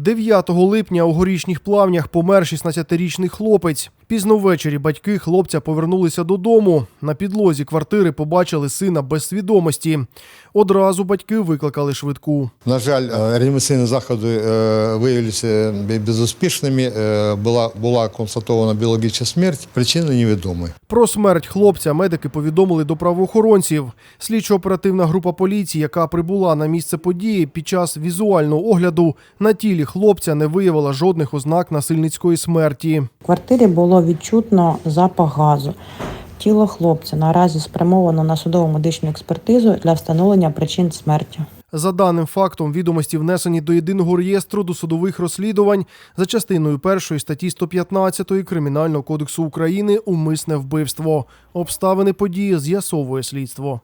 9 липня у горішніх плавнях помер 16-річний хлопець. Пізно ввечері батьки хлопця повернулися додому. На підлозі квартири побачили сина без свідомості. Одразу батьки викликали швидку. На жаль, е, реанімаційні заходи е, виявилися безуспішними. Е, Була, була констатована біологічна смерть, причини невідомі. Про смерть хлопця медики повідомили до правоохоронців. Слідчо-оперативна група поліції, яка прибула на місце події під час візуального огляду, на тілі хлопця не виявила жодних ознак насильницької смерті. Квартирі було відчутно запах газу. Тіло хлопця наразі спрямовано на судово медичну експертизу для встановлення причин смерті. За даним фактом, відомості внесені до єдиного реєстру досудових розслідувань за частиною першої статті 115 Кримінального кодексу України умисне вбивство. Обставини події з'ясовує слідство.